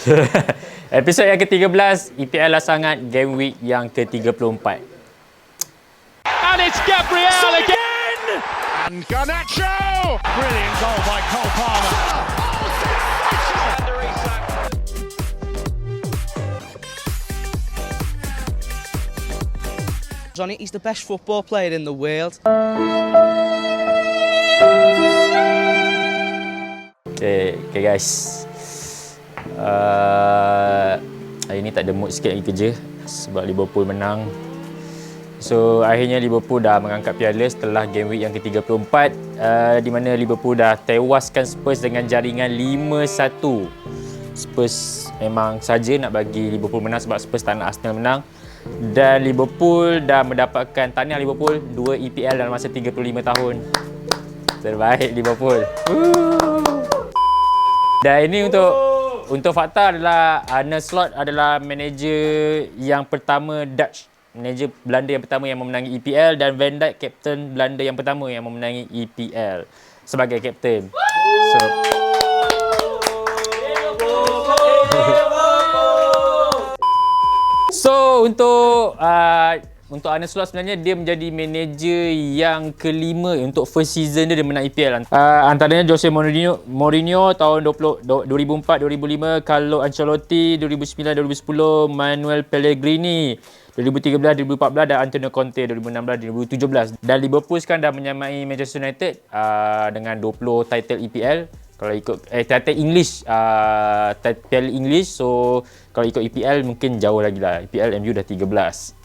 Episod yang ke-13 EPL lah sangat game week yang ke-34. And it's Gabriel again! And Garnacho! Brilliant goal by Cole Palmer. it. He's the best football player in the world. Okay, okay guys. Uh, hari ni tak ada mood sikit lagi kerja sebab Liverpool menang. So akhirnya Liverpool dah mengangkat piala setelah game week yang ke-34 uh, di mana Liverpool dah tewaskan Spurs dengan jaringan 5-1. Spurs memang saja nak bagi Liverpool menang sebab Spurs tak nak Arsenal menang dan Liverpool dah mendapatkan tahniah Liverpool 2 EPL dalam masa 35 tahun. Terbaik Liverpool. Woo! Dan ini untuk untuk fakta adalah Arne Slot adalah manager yang pertama Dutch manager Belanda yang pertama yang memenangi EPL dan Van Dijk kapten Belanda yang pertama yang memenangi EPL sebagai kapten. So So untuk uh, untuk Arne Slot sebenarnya dia menjadi manager yang kelima untuk first season dia dia menang EPL. Uh, antaranya Jose Mourinho, Mourinho tahun 20, 2004-2005, Carlo Ancelotti 2009-2010, Manuel Pellegrini 2013, 2014 dan Antonio Conte 2016, 2017. Dan Liverpool sekarang dah menyamai Manchester United uh, dengan 20 title EPL kalau ikut eh title English uh, title English so kalau ikut EPL mungkin jauh lagi lah EPL MU dah 13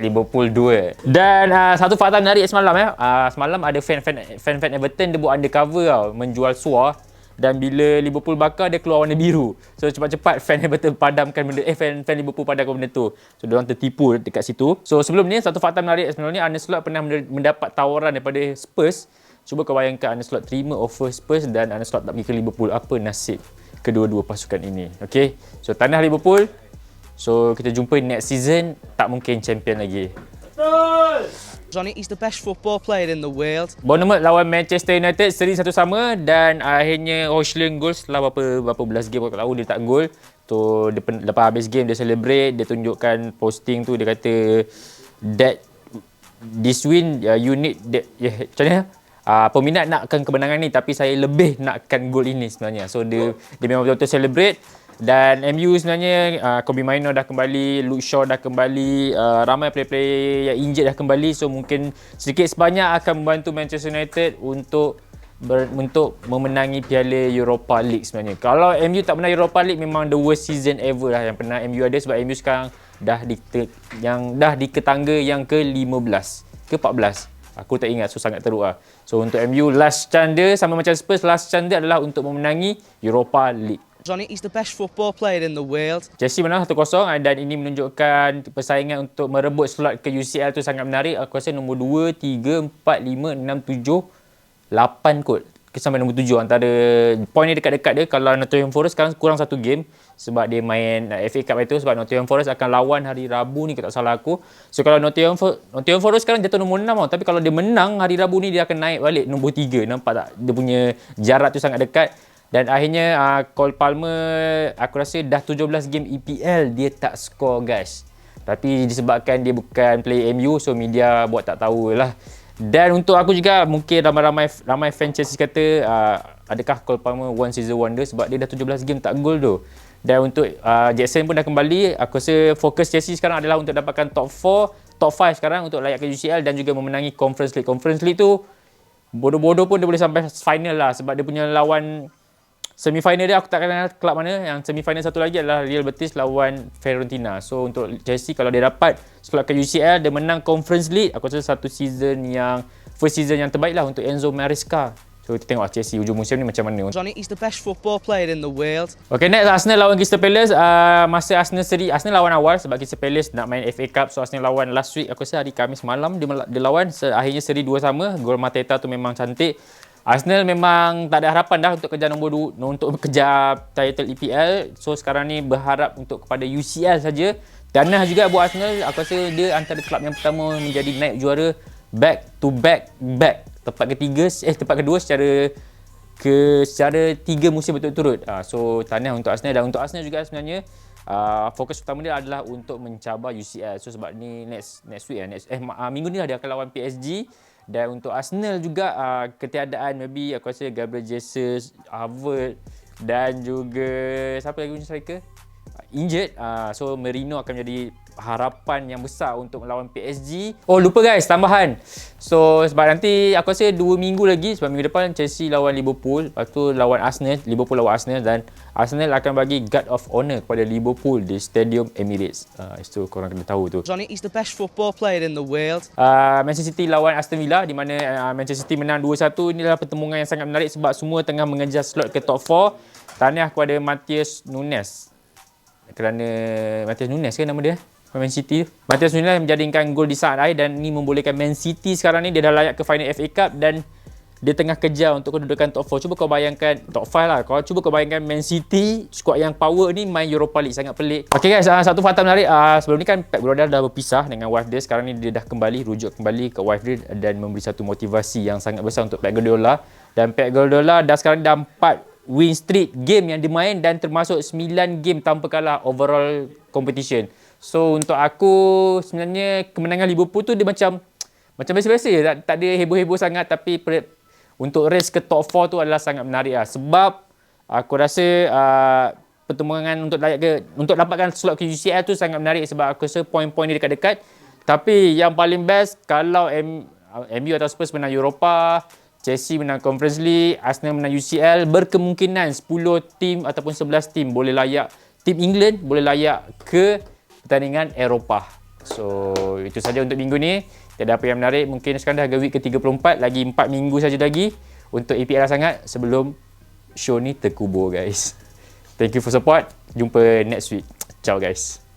Liverpool 2 dan uh, satu fakta menarik semalam eh uh, semalam ada fan-fan fan-fan Everton dia buat undercover tau menjual suar dan bila Liverpool bakar dia keluar warna biru so cepat-cepat fan Everton padamkan benda eh fan, fan Liverpool padamkan benda tu so dia orang tertipu dekat situ so sebelum ni satu fakta menarik sebenarnya Arne Slot pernah mendapat tawaran daripada Spurs Cuba kau bayangkan Arne Slot terima offer Spurs dan Arne Slot tak pergi ke Liverpool. Apa nasib kedua-dua pasukan ini? Okay. So, tanah Liverpool. So, kita jumpa next season. Tak mungkin champion lagi. On it. He's the best football player in the world. Bournemouth lawan Manchester United seri satu sama dan akhirnya Hoshling gol setelah berapa berapa belas game aku tahu dia tak gol. Tu dia lepas habis game dia celebrate, dia tunjukkan posting tu dia kata that this win uh, you need that, yeah, macam mana? uh, peminat nakkan kemenangan ni tapi saya lebih nakkan gol ini sebenarnya. So dia dia memang betul-betul celebrate dan MU sebenarnya uh, Kobe Maino dah kembali, Luke Shaw dah kembali, uh, ramai player-player yang injured dah kembali so mungkin sedikit sebanyak akan membantu Manchester United untuk ber, untuk memenangi Piala Europa League sebenarnya. Kalau MU tak menang Europa League memang the worst season ever lah yang pernah MU ada sebab MU sekarang dah di yang dah di ketangga yang ke-15 ke-14 Aku tak ingat so sangat teruk lah. So untuk MU last chance dia sama macam Spurs last chance dia adalah untuk memenangi Europa League. Johnny is the best football player in the world. Chelsea menang 1-0 dan ini menunjukkan persaingan untuk merebut slot ke UCL tu sangat menarik. Aku rasa nombor 2, 3, 4, 5, 6, 7, 8 kot. Sampai nombor tujuh antara poin ni dekat-dekat dia. Kalau Nottingham Forest sekarang kurang satu game sebab dia main uh, FA Cup itu sebab Nottingham Forest akan lawan hari Rabu ni kalau tak salah aku. So kalau Nottingham, For- Nottingham Forest sekarang jatuh nombor 6 tau. Tapi kalau dia menang hari Rabu ni dia akan naik balik nombor 3 nampak tak? Dia punya jarak tu sangat dekat dan akhirnya uh, Cole Palmer aku rasa dah 17 game EPL dia tak score guys tapi disebabkan dia bukan player MU so media buat tak tahu lah dan untuk aku juga mungkin ramai-ramai ramai fan Chelsea kata uh, adakah Cole Palmer one season wonder sebab dia dah 17 game tak gol tu. Dan untuk uh, Jackson pun dah kembali, aku rasa fokus Chelsea sekarang adalah untuk dapatkan top 4, top 5 sekarang untuk layak ke UCL dan juga memenangi Conference League. Conference League tu bodoh-bodoh pun dia boleh sampai final lah sebab dia punya lawan Semi-final dia aku tak kenal kelab mana. Yang semi-final satu lagi adalah Real Betis lawan Fiorentina. So untuk Chelsea kalau dia dapat ke UCL, dia menang Conference League, aku rasa satu season yang first season yang terbaik lah untuk Enzo Maresca. So kita tengok Chelsea hujung musim ni macam mana. Johnny is the best football player in the world. Okay next Arsenal lawan Crystal Palace. Uh, masa Arsenal seri, Arsenal lawan awal sebab Crystal Palace nak main FA Cup. So Arsenal lawan last week, aku rasa hari Kamis malam dia, dia lawan. Akhirnya seri dua sama. Gol Mateta tu memang cantik. Arsenal memang tak ada harapan dah untuk kejar nombor 2 untuk kejar title EPL. So sekarang ni berharap untuk kepada UCL saja. Dana juga buat Arsenal, aku rasa dia antara kelab yang pertama menjadi naik juara back to back back. Tempat ketiga eh tempat kedua secara ke secara tiga musim berturut-turut. Uh, so tahniah untuk Arsenal dan untuk Arsenal juga sebenarnya uh, fokus utama dia adalah untuk mencabar UCL. So sebab ni next next week eh, next, eh uh, minggu ni lah dia akan lawan PSG dan untuk Arsenal juga uh, ketiadaan maybe aku rasa Gabriel Jesus, Harvard dan juga siapa lagi punya striker? Uh, injured. Uh, so Merino akan menjadi harapan yang besar untuk melawan PSG. Oh lupa guys, tambahan. So sebab nanti aku rasa 2 minggu lagi sebab minggu depan Chelsea lawan Liverpool, lepas tu lawan Arsenal, Liverpool lawan Arsenal dan Arsenal akan bagi guard of honor kepada Liverpool di Stadium Emirates. Uh, itu korang kena tahu tu. Sonny, he's the best football player in the world. Uh, Manchester City lawan Aston Villa di mana uh, Manchester City menang 2-1. Inilah pertemuan yang sangat menarik sebab semua tengah mengejar slot ke top 4. Tahniah kepada Matthias Nunes. Kerana Matthias Nunes kan nama dia? Man City. Matthias Nunes menjadikan gol di saat akhir dan ini membolehkan Man City sekarang ni dia dah layak ke final FA Cup dan dia tengah kejar untuk kedudukan top 4. Cuba kau bayangkan top 5 lah. Kau cuba kau bayangkan Man City squad yang power ni main Europa League sangat pelik. Okay guys, uh, satu fakta menarik. Uh, sebelum ni kan Pep Guardiola dah berpisah dengan wife dia. Sekarang ni dia dah kembali rujuk kembali ke wife dia dan memberi satu motivasi yang sangat besar untuk Pep Guardiola. Dan Pep Guardiola dah sekarang dah 4 win streak game yang dimain dan termasuk 9 game tanpa kalah overall competition. So untuk aku sebenarnya kemenangan Liverpool tu dia macam macam biasa-biasa tak, tak ada heboh-heboh sangat tapi per, untuk race ke top 4 tu adalah sangat menarik lah. Sebab aku rasa uh, pertemuan untuk layak ke untuk dapatkan slot ke UCL tu sangat menarik sebab aku rasa poin-poin dia dekat-dekat. Tapi yang paling best kalau M, MU atau Spurs menang Europa, Chelsea menang Conference League, Arsenal menang UCL, berkemungkinan 10 tim ataupun 11 tim boleh layak tim England boleh layak ke pertandingan Eropah. So, itu saja untuk minggu ni. Tiada apa yang menarik. Mungkin sekarang dah week ke-34. Lagi 4 minggu saja lagi untuk EPL sangat sebelum show ni terkubur guys. Thank you for support. Jumpa next week. Ciao guys.